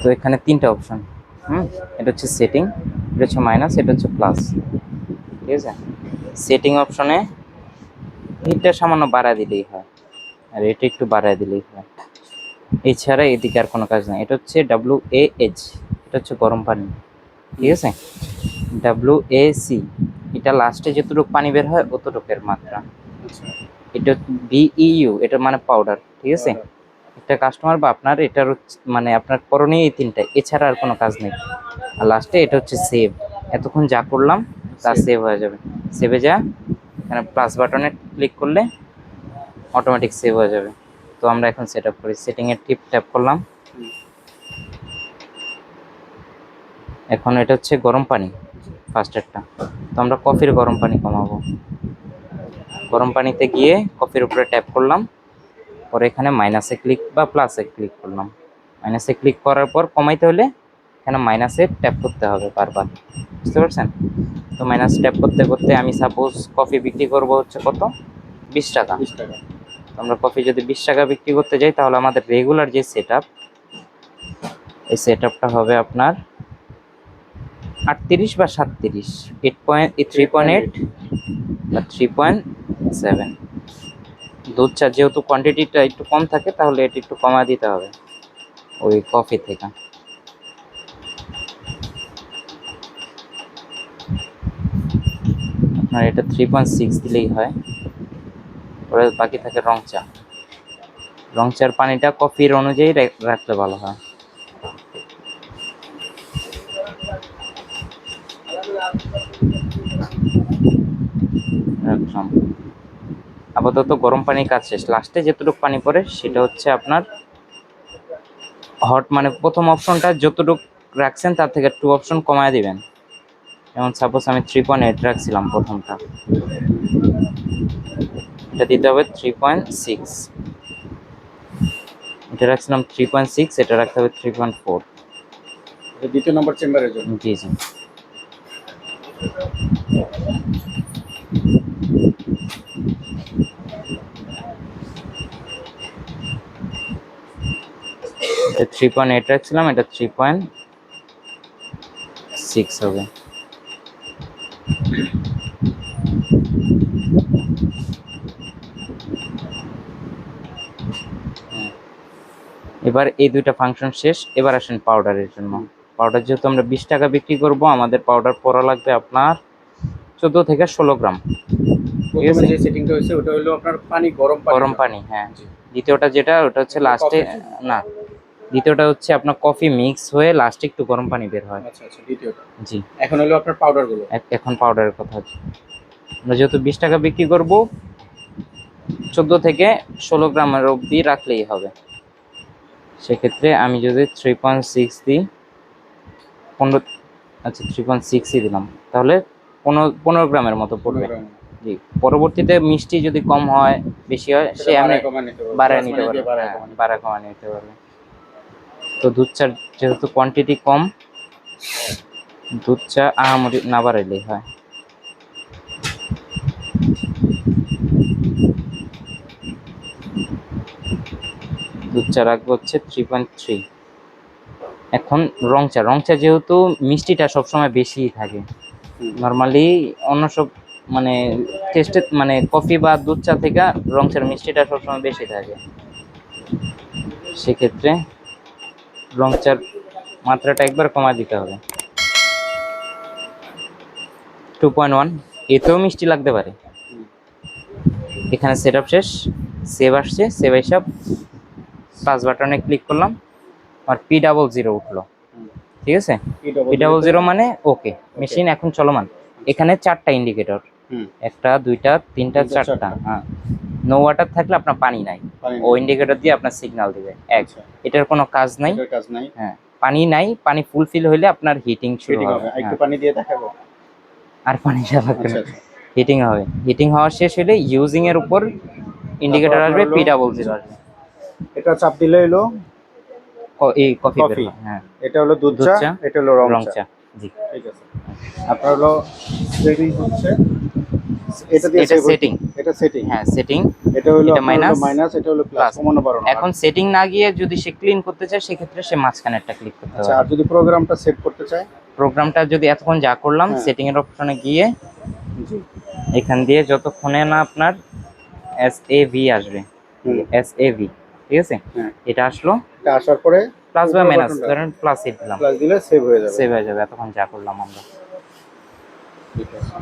তো এখানে তিনটা অপশন হুম? এটা হচ্ছে সেটিং এটা হচ্ছে মাইনাস এটা হচ্ছে প্লাস ঠিক আছে? সেটিং অপশনে হিটটা সামান্য বাড়ায় দিলেই হয়, আর এটা একটু বাড়ায় দিলেই হয়। এছাড়া এদিকে আর কোনো কাজ নেই, এটা হচ্ছে ডাব্লিউ এ এইচ এটা হচ্ছে গরম পানি, ঠিক আছে? ডাব্লিউ এ সি এটা লাস্টে যতটুকু পানি বের হয়, অতটুকের মাত্রা। এটা বিইউ এটা মানে পাউডার ঠিক আছে? একটা কাস্টমার বা আপনার এটার হচ্ছে- মানে আপনার করণীয় এই তিনটা এছাড়া আর কোনো কাজ নেই। আর লাস্টে এটা হচ্ছে সেভ এতক্ষণ যা করলাম তা সেভ হয়ে যাবে। সেভে যা এখানে প্লাস বাটনে ক্লিক করলে অটোমেটিক সেভ হয়ে যাবে। তো আমরা এখন সেট আপ করি সেটিংয়ের টিপ ট্যাপ করলাম। এখন এটা হচ্ছে গরম পানি ফার্স্টেরটা তো আমরা কফির গরম পানি কমাবো। গরম পানিতে গিয়ে কফির উপরে ট্যাপ করলাম। পরে এখানে মাইনাসে ক্লিক বা প্লাসে ক্লিক করলাম। মাইনাসে ক্লিক করার পর কমাইতে হলে এখানে মাইনাসে ট্যাপ করতে হবে বারবার। বুঝতে পারছেন? তো মাইনাস ট্যাপ করতে করতে আমি সাপোজ কফি বিক্রি করব হচ্ছে কত? বিশ টাকা। বিশ টাকা। আমরা কফি যদি বিশ টাকা বিক্রি করতে যাই তাহলে আমাদের রেগুলার যে সেট এই সেট হবে আপনার আটত্রিশ বা সাতত্রিশ। Eight point three point eight বা থ্রি পয়েন্ট সেভেন দুধ চা যেহেতু কোয়ান্টিটিটা একটু কম থাকে, তাহলে এটা একটু কমা দিতে হবে। ওই কফি থেকে। আপনার এটা থ্রি পয়েন্ট সিক্স দিলেই হয়। ওরা বাকি থাকে রং চা। রং চার পানিটা কফির অনুযায়ী রাখলে ভালো হয়। রাখলাম আপাতত গরম পানি কাজ শেষ। লাস্টে যেটুকু পানি পড়ে সেটা হচ্ছে আপনার হট মানে প্রথম অপশনটা যতটুকু রাখছেন তার থেকে টু অপশন কমায় দিবেন। যেমন সাপোজ আমি থ্রি পয়েন্ট এইট রাখছিলাম প্রথমটা। এটা দিতে হবে থ্রি পয়েন্ট সিক্স এটা রাখছিলাম থ্রি পয়েন্ট সিক্স এটা রাখতে হবে থ্রি পয়েন্ট ফোর দ্বিতীয় নম্বর চেম্বারের জন্য। জি জি। এটা থ্রি পয়েন্ট এইট রাখছিলাম এটা থ্রি পয়েন্ট সিক্স হবে। এবার এই দুইটা ফাংশন শেষ এবার আসেন পাউডারের জন্য। পাউডার যেহেতু আমরা বিশ টাকা বিক্রি করব আমাদের পাউডার পড়া লাগবে আপনার চোদ্দ থেকে ষোলো গ্রাম। প্রথমে আছে। যে সেটিংটা হয়েছে ওটা হলো আপনার পানি গরম পানি। গরম পানি হ্যাঁ। দ্বিতীয়টা যেটা ওটা হচ্ছে লাস্টে না। দ্বিতীয়টা হচ্ছে আপনার কফি মিক্স হয়ে লাস্টে একটু গরম পানি বের হয়। আচ্ছা আচ্ছা দ্বিতীয়টা। জি। এখন হলো আপনার পাউডারগুলো এখন পাউডারের কথা। আমরা যেহেতু বিশ টাকা বিক্রি করব চোদ্দ থেকে ষোলো গ্রামের অবধি রাখলেই হবে। সেক্ষেত্রে আমি যদি থ্রি পয়েন্ট সিক্স দিই পনেরো আচ্ছা থ্রি পয়েন্ট সিক্সই দিলাম। তাহলে পনেরো পনেরো গ্রামের মতো পড়বে। জি। পরবর্তীতে মিষ্টি যদি কম হয় বেশি হয় সে আমি বাড়ায় নিতে পারবে। বাড়া কমা নিতে পারবে। তো দুধ চার যেহেতু কোয়ান্টিটি কম, দুধ চা আহামরি না বাড়াইলেই হয়। দুধ চা রাখব হচ্ছে থ্রি পয়েন্ট থ্রি এখন রং চা রং চা যেহেতু মিষ্টিটা সবসময় বেশিই থাকে। নর্মালি অন্য সব মানে টেস্টে মানে কফি বা দুধ চা থেকে রং চার মিষ্টিটা সবসময় বেশি থাকে। সেক্ষেত্রে রং চার মাত্রাটা একবার কমা দিতে হবে। টু পয়েন্ট ওয়ান এতেও মিষ্টি লাগতে পারে। এখানে সেট আপ শেষ সেভ আসছে সেভ হিসাব প্লাস বাটনে ক্লিক করলাম আর পি ডাবল জিরো উঠল। ঠিক আছে? পি ডাবল জিরো মানে ওকে মেশিন এখন চলমান। এখানে চারটা ইন্ডিকেটর একটা দুইটা তিনটা চারটা। হ্যাঁ। নো ওয়াটার থাকলে আপনার পানি নাই। ও ইন্ডিকেটর দিয়ে আপনার সিগন্যাল দিবে। এক আচ্ছা। এটার কোনো কাজ নাই। কাজ নাই। হ্যাঁ পানি নাই পানি ফুলফিল হইলে আপনার হিটিং শুরু হবে। একটু হ্যাঁ, পানি দিয়ে দেখাবো? আর পানি লাগবে আচ্ছা না আচ্ছা। হিটিং হবে। হিটিং হওয়া শেষ হলে ইউজিং এর উপর ইন্ডিকেটর আসবে পি ডাবল জিরো আসবে। এটা চাপ দিলে হলো এই কফি বের হ্যাঁ। এটা হলো দুধ চা এটা হলো রং চা। জি। ঠিক আছে। আপনার হলো সেটিং হচ্ছে এটা দিয়ে এটা সেটিং এটা সেটিং হ্যাঁ সেটিং এটা হলো এটা minus, মাইনাস এটা হলো প্লাস। কমানো বাড়ানো এখন সেটিং না গিয়ে যদি সে ক্লিন করতে চায় সেক্ষেত্রে সে মাঝখানেরটা ক্লিক করতে আচ্ছা হবে আর যদি প্রোগ্রামটা সেট করতে চায়? প্রোগ্রামটা যদি এতক্ষণ যা করলাম। সেটিং এর অপশনে গিয়ে এখান দিয়ে যতক্ষণে না আপনার এস এ ভি আসবে এস এ ভি ঠিক আছে? হ্যাঁ। এটা আসলো। এটা আসার পরে প্লাস বা মাইনাস ধরেন প্লাস হিট দিলাম। প্লাস দিলে সেভ হয়ে যাবে। সেভ হয়ে যাবে এতক্ষণ যা করলাম আমরা। ঠিক আছে।